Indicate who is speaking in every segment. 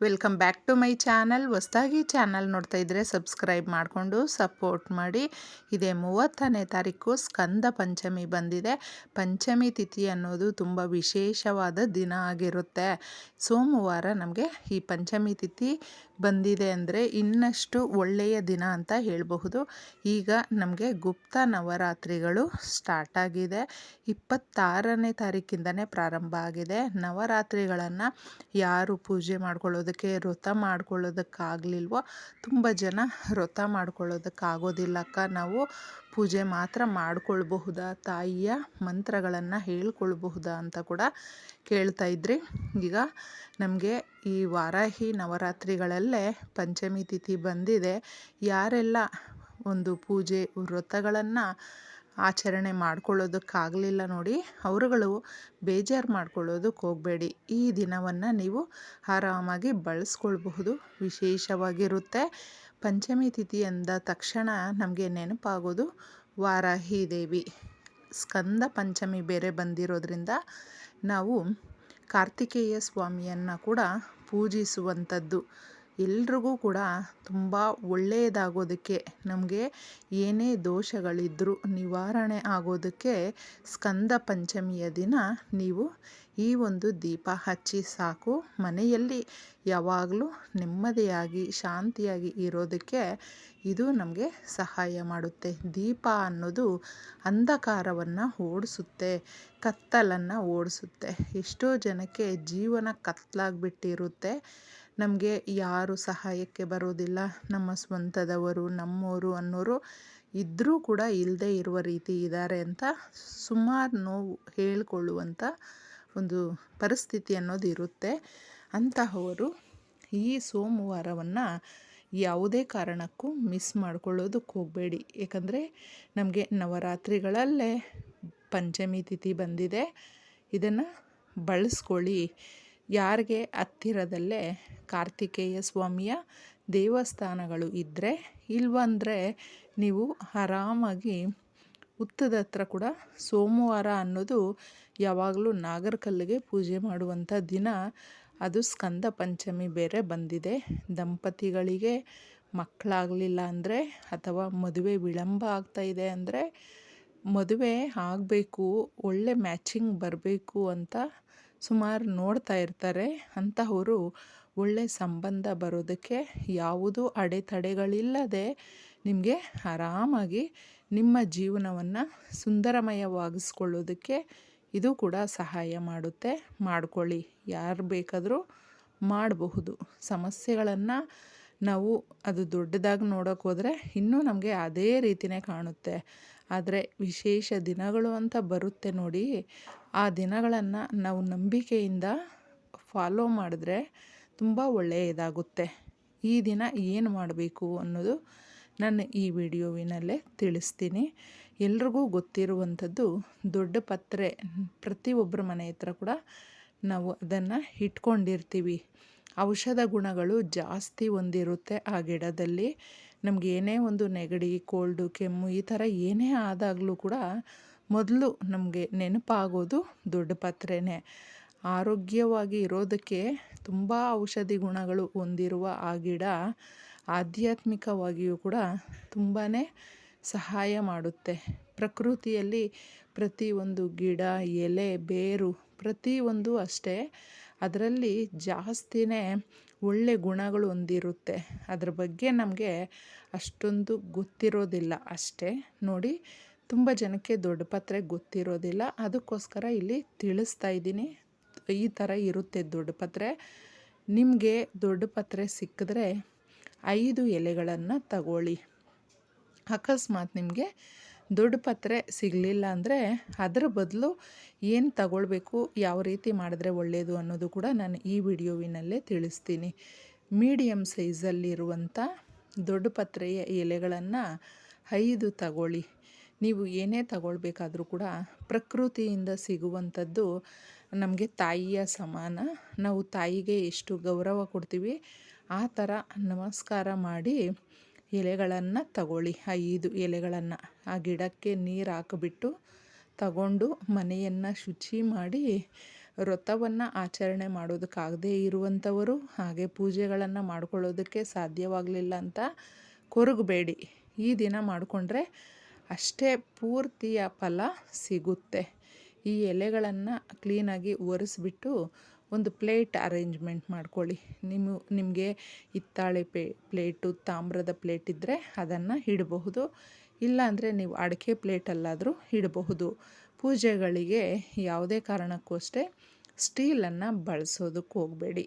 Speaker 1: Welcome back to my channel. ಹೊಸ್ದಾಗಿ channel ನೋಡ್ತಾ ಇದ್ದರೆ ಸಬ್ಸ್ಕ್ರೈಬ್ ಮಾಡಿಕೊಂಡು ಸಪೋರ್ಟ್ ಮಾಡಿ. ಇದೇ ಮೂವತ್ತನೇ ತಾರೀಕು ಸ್ಕಂದ ಪಂಚಮಿ ಬಂದಿದೆ. ಪಂಚಮಿ ತಿಥಿ ಅನ್ನೋದು ತುಂಬ ವಿಶೇಷವಾದ ದಿನ ಆಗಿರುತ್ತೆ. ಸೋಮವಾರ ನಮಗೆ ಈ ಪಂಚಮಿ ತಿಥಿ ಬಂದಿದೆ ಅಂದರೆ ಇನ್ನಷ್ಟು ಒಳ್ಳೆಯ ದಿನ ಅಂತ ಹೇಳಬಹುದು. ಈಗ ನಮಗೆ ಗುಪ್ತ ನವರಾತ್ರಿಗಳು ಸ್ಟಾರ್ಟ್ ಆಗಿದೆ. ಇಪ್ಪತ್ತಾರನೇ ತಾರೀಕಿಂದನೇ ಪ್ರಾರಂಭ ಆಗಿದೆ. ನವರಾತ್ರಿಗಳನ್ನು ಯಾರು ಪೂಜೆ ಮಾಡ್ಕೊಳ್ಳೋದಕ್ಕೆ ವ್ರತ ಮಾಡ್ಕೊಳ್ಳೋದಕ್ಕಾಗಲಿಲ್ವೋ? ತುಂಬ ಜನ ವ್ರತ ಮಾಡ್ಕೊಳ್ಳೋದಕ್ಕಾಗೋದಿಲ್ಲಕ್ಕ ನಾವು ಪೂಜೆ ಮಾತ್ರ ಮಾಡ್ಕೊಳ್ಬಹುದಾ? ತಾಯಿಯ ಮಂತ್ರಗಳನ್ನು ಹೇಳ್ಕೊಳ್ಬಹುದಾ ಅಂತ ಕೂಡ ಕೇಳ್ತಾ ಇದ್ರಿ. ಈಗ ನಮಗೆ ಈ ವಾರಾಹಿ ನವರಾತ್ರಿಗಳಲ್ಲೇ ಪಂಚಮಿ ತಿಥಿ ಬಂದಿದೆ. ಯಾರೆಲ್ಲ ಒಂದು ಪೂಜೆ ವ್ರತಗಳನ್ನು ಆಚರಣೆ ಮಾಡ್ಕೊಳ್ಳೋದಕ್ಕಾಗಲಿಲ್ಲ ನೋಡಿ. ಅವರುಗಳು ಬೇಜಾರು ಮಾಡ್ಕೊಳ್ಳೋದಕ್ಕೆ ಹೋಗಬೇಡಿ. ಈ ದಿನವನ್ನು ನೀವು ಆರಾಮಾಗಿ ಬಳಸ್ಕೊಳ್ಬಹುದು. ವಿಶೇಷವಾಗಿರುತ್ತೆ. ಪಂಚಮಿ ತಿಥಿ ಅಂದ ತಕ್ಷಣ ನಮಗೆ ನೆನಪಾಗೋದು ವಾರಾಹಿ ದೇವಿ ಸ್ಕಂದ ಪಂಚಮಿ ಬೇರೆ ಬಂದಿರೋದ್ರಿಂದ ನಾವು ಕಾರ್ತಿಕೇಯ ಸ್ವಾಮಿಯನ್ನು ಕೂಡ ಪೂಜಿಸುವಂಥದ್ದು. ಎಲ್ರಿಗೂ ಕೂಡ ತುಂಬ ಒಳ್ಳೆಯದಾಗೋದಕ್ಕೆ ನಮಗೆ ಏನೇ ದೋಷಗಳಿದ್ದರೂ ನಿವಾರಣೆ ಆಗೋದಕ್ಕೆ ಸ್ಕಂದ ಪಂಚಮಿಯ ದಿನ ನೀವು ಈ ಒಂದು ದೀಪ ಹಚ್ಚಿ ಸಾಕು. ಮನೆಯಲ್ಲಿ ಯಾವಾಗಲೂ ನೆಮ್ಮದಿಯಾಗಿ, ಶಾಂತಿಯಾಗಿ ಇರೋದಕ್ಕೆ ಇದು ನಮಗೆ ಸಹಾಯ ಮಾಡುತ್ತೆ. ದೀಪ ಅನ್ನೋದು ಅಂಧಕಾರವನ್ನು ಓಡಿಸುತ್ತೆ, ಕತ್ತಲನ್ನು ಓಡಿಸುತ್ತೆ. ಎಷ್ಟೋ ಜನಕ್ಕೆ ಜೀವನ ಕತ್ತಲಾಗ್ಬಿಟ್ಟಿರುತ್ತೆ ನಮಗೆ ಯಾರು ಸಹಾಯಕ್ಕೆ ಬರೋದಿಲ್ಲ. ನಮ್ಮ ಸ್ವಂತದವರು ನಮ್ಮವರು ಅನ್ನೋರು ಇದ್ದರೂ ಕೂಡ ಇಲ್ಲದೆ ಇರುವ ರೀತಿ ಇದ್ದಾರೆ ಅಂತ ಸುಮಾರು ನೋವು ಹೇಳಿಕೊಳ್ಳುವಂಥ ಒಂದು ಪರಿಸ್ಥಿತಿ ಅನ್ನೋದು ಇರುತ್ತೆ. ಅಂತಹವರು ಈ ಸೋಮವಾರವನ್ನು ಯಾವುದೇ ಕಾರಣಕ್ಕೂ ಮಿಸ್ ಮಾಡ್ಕೊಳ್ಳೋದಕ್ಕೆ ಹೋಗಬೇಡಿ. ಏಕೆಂದರೆ ನಮಗೆ ನವರಾತ್ರಿಗಳಲ್ಲೇ ಪಂಚಮಿ ತಿಥಿ ಬಂದಿದೆ. ಇದನ್ನು ಬಳಸ್ಕೊಳ್ಳಿ. ಯಾರಿಗೆ ಹತ್ತಿರದಲ್ಲೇ ಕಾರ್ತಿಕೇಯ ಸ್ವಾಮಿಯ ದೇವಸ್ಥಾನಗಳು ಇದ್ದರೆ ಇಲ್ವಂದರೆ ನೀವು ಆರಾಮಾಗಿ ಹುತ್ತದ ಹತ್ರ ಕೂಡ ಸೋಮವಾರ ಅನ್ನೋದು ಯಾವಾಗಲೂ ನಾಗರಕಲ್ಲಿಗೆ ಪೂಜೆ ಮಾಡುವಂಥ ದಿನ. ಅದು ಸ್ಕಂದ ಪಂಚಮಿ ಬೇರೆ ಬಂದಿದೆ. ದಂಪತಿಗಳಿಗೆ ಮಕ್ಕಳಾಗಲಿಲ್ಲ ಅಂದರೆ ಅಥವಾ ಮದುವೆ ವಿಳಂಬ ಆಗ್ತಾಯಿದೆ ಅಂದರೆ ಮದುವೆ ಆಗಬೇಕು, ಒಳ್ಳೆ ಮ್ಯಾಚಿಂಗ್ ಬರಬೇಕು ಅಂತ ಸುಮಾರು ನೋಡ್ತಾ ಇರ್ತಾರೆ. ಅಂತಹವರು ಒಳ್ಳೆ ಸಂಬಂಧ ಬರೋದಕ್ಕೆ ಯಾವುದೂ ಅಡೆತಡೆಗಳಿಲ್ಲದೆ ನಿಮಗೆ ಆರಾಮಾಗಿ ನಿಮ್ಮ ಜೀವನವನ್ನು ಸುಂದರಮಯವಾಗಿಸ್ಕೊಳ್ಳೋದಕ್ಕೆ ಇದು ಕೂಡ ಸಹಾಯ ಮಾಡುತ್ತೆ. ಮಾಡಿಕೊಳ್ಳಿ. ಯಾರು ಬೇಕಾದರೂ ಮಾಡಬಹುದು. ಸಮಸ್ಯೆಗಳನ್ನು ನಾವು ಅದು ದೊಡ್ಡದಾಗಿ ನೋಡೋಕೆ ಹೋದರೆ ಇನ್ನೂ ನಮಗೆ ಅದೇ ರೀತಿಯೇ ಕಾಣುತ್ತೆ. ಆದರೆ ವಿಶೇಷ ದಿನಗಳು ಅಂತ ಬರುತ್ತೆ ನೋಡಿ, ಆ ದಿನಗಳನ್ನು ನಾವು ನಂಬಿಕೆಯಿಂದ ಫಾಲೋ ಮಾಡಿದ್ರೆ ತುಂಬ ಒಳ್ಳೆಯದಾಗುತ್ತೆ ಈ ದಿನ ಏನು ಮಾಡಬೇಕು ಅನ್ನೋದು ನಾನು ಈ ವಿಡಿಯೋವಿನಲ್ಲೇ ತಿಳಿಸ್ತೀನಿ. ಎಲ್ರಿಗೂ ಗೊತ್ತಿರುವಂಥದ್ದು ದೊಡ್ಡ ಪತ್ರೆ ಪ್ರತಿಯೊಬ್ಬರ ಮನೆ ಹತ್ರ ಕೂಡ ನಾವು ಅದನ್ನು ಇಟ್ಕೊಂಡಿರ್ತೀವಿ. ಔಷಧ ಗುಣಗಳು ಜಾಸ್ತಿ ಹೊಂದಿರುತ್ತೆ ಆ ಗಿಡದಲ್ಲಿ. ನಮ್ಗೆ ಏನೇ ಒಂದು ನೆಗಡಿ, ಕೋಲ್ಡು, ಕೆಮ್ಮು ಈ ಥರ ಏನೇ ಆದಾಗಲೂ ಕೂಡ ಮೊದಲು ನಮಗೆ ನೆನಪಾಗೋದು ದೊಡ್ಡ ಪತ್ರೆನೇ. ಆರೋಗ್ಯವಾಗಿ ಇರೋದಕ್ಕೆ ತುಂಬ ಔಷಧಿ ಗುಣಗಳು ಹೊಂದಿರುವ ಆ ಗಿಡ ಆಧ್ಯಾತ್ಮಿಕವಾಗಿಯೂ ಕೂಡ ತುಂಬಾ ಸಹಾಯ ಮಾಡುತ್ತೆ. ಪ್ರಕೃತಿಯಲ್ಲಿ ಪ್ರತಿಯೊಂದು ಗಿಡ, ಎಲೆ, ಬೇರು ಪ್ರತಿಯೊಂದು ಅಷ್ಟೇ ಅದರಲ್ಲಿ ಜಾಸ್ತಿನೇ ಒಳ್ಳೆ ಗುಣಗಳು ಹೊಂದಿರುತ್ತೆ ಅದ್ರ ಬಗ್ಗೆ ನಮಗೆ ಅಷ್ಟೊಂದು ಗೊತ್ತಿರೋದಿಲ್ಲ ಅಷ್ಟೇ. ನೋಡಿ, ತುಂಬ ಜನಕ್ಕೆ ದೊಡ್ಡ ಪತ್ರೆ ಗೊತ್ತಿರೋದಿಲ್ಲ. ಅದಕ್ಕೋಸ್ಕರ ಇಲ್ಲಿ ತಿಳಿಸ್ತಾ ಇದ್ದೀನಿ. ಈ ಥರ ಇರುತ್ತೆ ದೊಡ್ಡ ಪತ್ರೆ. ನಿಮಗೆ ದೊಡ್ಡ ಪತ್ರೆ ಸಿಕ್ಕಿದ್ರೆ ಐದು ಎಲೆಗಳನ್ನು ತಗೊಳ್ಳಿ. ಅಕಸ್ಮಾತ್ ನಿಮಗೆ ದೊಡ್ಡ ಪತ್ರೆ ಸಿಗಲಿಲ್ಲ ಅಂದರೆ ಅದರ ಬದಲು ಏನು ತಗೊಳ್ಬೇಕು, ಯಾವ ರೀತಿ ಮಾಡಿದ್ರೆ ಒಳ್ಳೆಯದು ಅನ್ನೋದು ಕೂಡ ನಾನು ಈ ವಿಡಿಯೋವಿನಲ್ಲೇ ತಿಳಿಸ್ತೀನಿ. ಮೀಡಿಯಮ್ ಸೈಜಲ್ಲಿರುವಂಥ ದೊಡ್ಡ ಪತ್ರೆಯ ಎಲೆಗಳನ್ನು ಐದು ತಗೊಳ್ಳಿ. ನೀವು ಏನೇ ತಗೊಳ್ಬೇಕಾದ್ರೂ ಕೂಡ ಪ್ರಕೃತಿಯಿಂದ ಸಿಗುವಂಥದ್ದು ನಮಗೆ ತಾಯಿಯ ಸಮಾನ. ನಾವು ತಾಯಿಗೆ ಎಷ್ಟು ಗೌರವ ಕೊಡ್ತೀವಿ, ಆ ಥರ ನಮಸ್ಕಾರ ಮಾಡಿ ಎಲೆಗಳನ್ನು ತಗೊಳ್ಳಿ. ಐದು ಎಲೆಗಳನ್ನು ಆ ಗಿಡಕ್ಕೆ ನೀರು ಹಾಕಿಬಿಟ್ಟು ತಗೊಂಡು ಮನೆಯನ್ನು ಶುಚಿ ಮಾಡಿ ವ್ರತವನ್ನು ಆಚರಣೆ ಮಾಡೋದಕ್ಕಾಗದೇ ಇರುವಂಥವರು ಹಾಗೆ ಪೂಜೆಗಳನ್ನು ಮಾಡ್ಕೊಳ್ಳೋದಕ್ಕೆ ಸಾಧ್ಯವಾಗಲಿಲ್ಲ ಅಂತ ಕೊರಗಬೇಡಿ. ಈ ದಿನ ಮಾಡಿಕೊಂಡ್ರೆ ಅಷ್ಟೇ ಪೂರ್ತಿಯ ಫಲ ಸಿಗುತ್ತೆ. ಈ ಎಲೆಗಳನ್ನು ಕ್ಲೀನಾಗಿ ಒರೆಸ್ಬಿಟ್ಟು ಒಂದು ಪ್ಲೇಟ್ ಅರೇಂಜ್ಮೆಂಟ್ ಮಾಡ್ಕೊಳ್ಳಿ. ನಿಮ್ಮ ನಿಮಗೆ ಹಿತ್ತಾಳೆ ಪೇ, ಪ್ಲೇಟು, ತಾಮ್ರದ ಪ್ಲೇಟ್ ಇದ್ದರೆ ಅದನ್ನು ಇಡಬಹುದು. ಇಲ್ಲಾಂದರೆ ನೀವು ಅಡಿಕೆ ಪ್ಲೇಟಲ್ಲಾದರೂ ಇಡಬಹುದು. ಪೂಜೆಗಳಿಗೆ ಯಾವುದೇ ಕಾರಣಕ್ಕೂ ಅಷ್ಟೇ ಸ್ಟೀಲನ್ನು ಬಳಸೋದಕ್ಕೆ ಹೋಗಬೇಡಿ.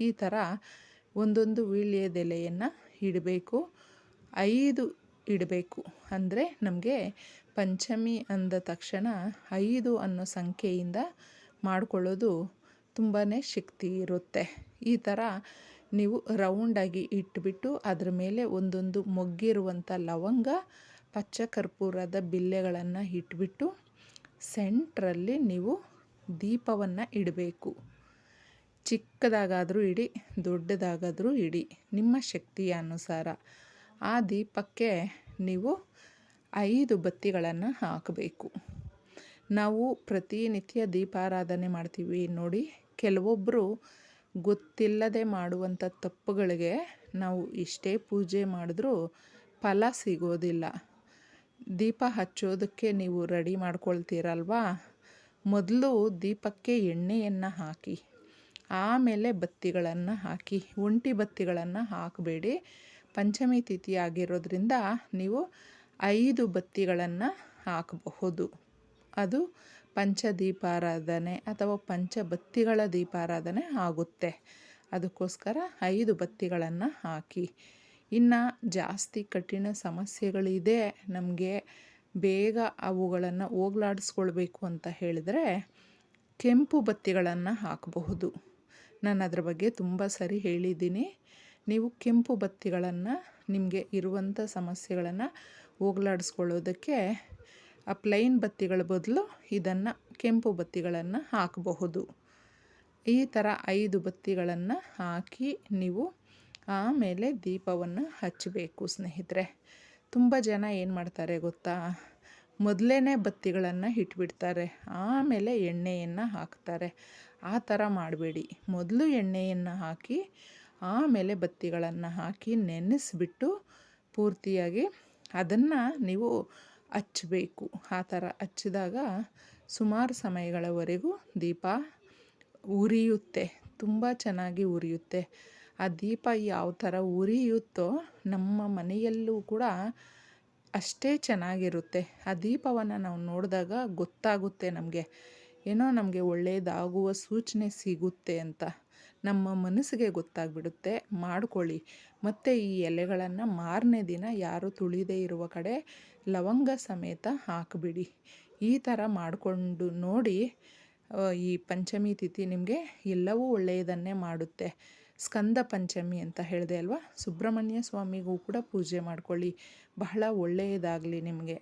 Speaker 1: ಈ ಥರ ಒಂದೊಂದು ವೀಳ್ಯದೆಲೆಯನ್ನು ಇಡಬೇಕು. ಐದು ಇಡಬೇಕು. ಅಂದರೆ ನಮಗೆ ಪಂಚಮಿ ಅಂದ ತಕ್ಷಣ ಐದು ಅನ್ನೋ ಸಂಖ್ಯೆಯಿಂದ ಮಾಡಿಕೊಳ್ಳೋದು ತುಂಬಾ ಶಕ್ತಿ ಇರುತ್ತೆ. ಈ ಥರ ನೀವು ರೌಂಡಾಗಿ ಇಟ್ಬಿಟ್ಟು ಅದರ ಮೇಲೆ ಒಂದೊಂದು ಮೊಗ್ಗಿರುವಂಥ ಲವಂಗ, ಪಚ್ಚ ಕರ್ಪೂರದ ಬಿಲ್ಲೆಗಳನ್ನು ಇಟ್ಬಿಟ್ಟು ಸೆಂಟ್ರಲ್ಲಿ ನೀವು ದೀಪವನ್ನು ಇಡಬೇಕು. ಚಿಕ್ಕದಾಗಾದರೂ ಇಡಿ, ದೊಡ್ಡದಾಗಾದರೂ ಇಡಿ, ನಿಮ್ಮ ಶಕ್ತಿಯ ಅನುಸಾರ. ಆ ದೀಪಕ್ಕೆ ನೀವು ಐದು ಬತ್ತಿಗಳನ್ನು ಹಾಕಬೇಕು. ನಾವು ಪ್ರತಿನಿತ್ಯ ದೀಪಾರಾಧನೆ ಮಾಡ್ತೀವಿ ನೋಡಿ ಕೆಲವೊಬ್ಬರು ಗೊತ್ತಿಲ್ಲದೆ ಮಾಡುವಂಥ ತಪ್ಪುಗಳಿಗೆ ನಾವು ಎಷ್ಟೇ ಪೂಜೆ ಮಾಡಿದ್ರೂ ಫಲ ಸಿಗೋದಿಲ್ಲ. ದೀಪ ಹಚ್ಚೋದಕ್ಕೆ ನೀವು ರೆಡಿ ಮಾಡ್ಕೊಳ್ತೀರಲ್ವಾ? ಮೊದಲು ದೀಪಕ್ಕೆ ಎಣ್ಣೆಯನ್ನು ಹಾಕಿ, ಆಮೇಲೆ ಬತ್ತಿಗಳನ್ನು ಹಾಕಿ, ಒಂಟಿ ಬತ್ತಿಗಳನ್ನು ಹಾಕಬೇಡಿ. ಪಂಚಮಿ ತಿಥಿ ಆಗಿರೋದ್ರಿಂದ ನೀವು ಐದು ಬತ್ತಿಗಳನ್ನು ಹಾಕಬಹುದು. ಅದು ಪಂಚ ದೀಪಾರಾಧನೆ ಅಥವಾ ಪಂಚಬತ್ತಿಗಳ ದೀಪಾರಾಧನೆ ಆಗುತ್ತೆ. ಅದಕ್ಕೋಸ್ಕರ ಐದು ಬತ್ತಿಗಳನ್ನು ಹಾಕಿ. ಇನ್ನು ಜಾಸ್ತಿ ಕಠಿಣ ಸಮಸ್ಯೆಗಳಿದೆ, ನಮಗೆ ಬೇಗ ಅವುಗಳನ್ನು ಹೋಗ್ಲಾಡಿಸ್ಕೊಳ್ಬೇಕು ಅಂತ ಹೇಳಿದರೆ ಕೆಂಪು ಬತ್ತಿಗಳನ್ನು ಹಾಕಬಹುದು. ನಾನು ಅದರ ಬಗ್ಗೆ ತುಂಬ ಸರಿ ಹೇಳಿದ್ದೀನಿ. ನೀವು ಕೆಂಪು ಬತ್ತಿಗಳನ್ನು ನಿಮಗೆ ಇರುವಂಥ ಸಮಸ್ಯೆಗಳನ್ನು ಹೋಗ್ಲಾಡಿಸ್ಕೊಳ್ಳೋದಕ್ಕೆ ಆ ಪ್ಲೈನ್ ಬತ್ತಿಗಳ ಬದಲು ಇದನ್ನು ಕೆಂಪು ಬತ್ತಿಗಳನ್ನು ಹಾಕಬಹುದು. ಈ ಥರ ಐದು ಬತ್ತಿಗಳನ್ನು ಹಾಕಿ ನೀವು ಆಮೇಲೆ ದೀಪವನ್ನು ಹಚ್ಚಬೇಕು ಸ್ನೇಹಿತರೆ. ತುಂಬ ಜನ ಏನು ಮಾಡ್ತಾರೆ ಗೊತ್ತಾ? ಮೊದಲೇ ಬತ್ತಿಗಳನ್ನು ಇಟ್ಬಿಡ್ತಾರೆ. ಆಮೇಲೆ ಎಣ್ಣೆಯನ್ನು ಹಾಕ್ತಾರೆ. ಆ ಥರ ಮಾಡಬೇಡಿ. ಮೊದಲು ಎಣ್ಣೆಯನ್ನು ಹಾಕಿ ಆಮೇಲೆ ಬತ್ತಿಗಳನ್ನು ಹಾಕಿ ನೆನೆಸಿಬಿಟ್ಟು ಪೂರ್ತಿಯಾಗಿ ಅದನ್ನು ನೀವು ಹಚ್ಚಬೇಕು. ಆ ಥರ ಹಚ್ಚಿದಾಗ ಸುಮಾರು ಸಮಯಗಳವರೆಗೂ ದೀಪ ಉರಿಯುತ್ತೆ. ತುಂಬ ಚೆನ್ನಾಗಿ ಉರಿಯುತ್ತೆ. ಆ ದೀಪ ಯಾವ ಥರ ಉರಿಯುತ್ತೋ ನಮ್ಮ ಮನೆಯಲ್ಲೂ ಕೂಡ ಅಷ್ಟೇ ಚೆನ್ನಾಗಿರುತ್ತೆ. ಆ ದೀಪವನ್ನು ನಾವು ನೋಡಿದಾಗ ಗೊತ್ತಾಗುತ್ತೆ ನಮಗೆ. ಏನೋ ನಮಗೆ ಒಳ್ಳೆಯದಾಗುವ ಸೂಚನೆ ಸಿಗುತ್ತೆ ಅಂತ. ನಮ್ಮ ಮನಸ್ಸಿಗೆ ಗೊತ್ತಾಗ್ಬಿಡುತ್ತೆ, ಮಾಡ್ಕೊಳ್ಳಿ. ಮತ್ತು ಈ ಎಲೆಗಳನ್ನು ಮಾರನೇ ದಿನ ಯಾರು ತುಳಿದೇ ಇರುವ ಕಡೆ ಲವಂಗ ಸಮೇತ ಹಾಕಿಬಿಡಿ. ಈ ಥರ ಮಾಡಿಕೊಂಡು ನೋಡಿ ಈ ಪಂಚಮಿ ತಿಥಿ ನಿಮಗೆ ಎಲ್ಲವೂ ಒಳ್ಳೆಯದನ್ನೇ ಮಾಡುತ್ತೆ. ಸ್ಕಂದ ಪಂಚಮಿ ಅಂತ ಹೇಳಿದೆ ಅಲ್ವಾ? ಸುಬ್ರಹ್ಮಣ್ಯ ಸ್ವಾಮಿಗೂ ಕೂಡ ಪೂಜೆ ಮಾಡ್ಕೊಳ್ಳಿ. ಬಹಳ ಒಳ್ಳೆಯದಾಗಲಿ ನಿಮಗೆ.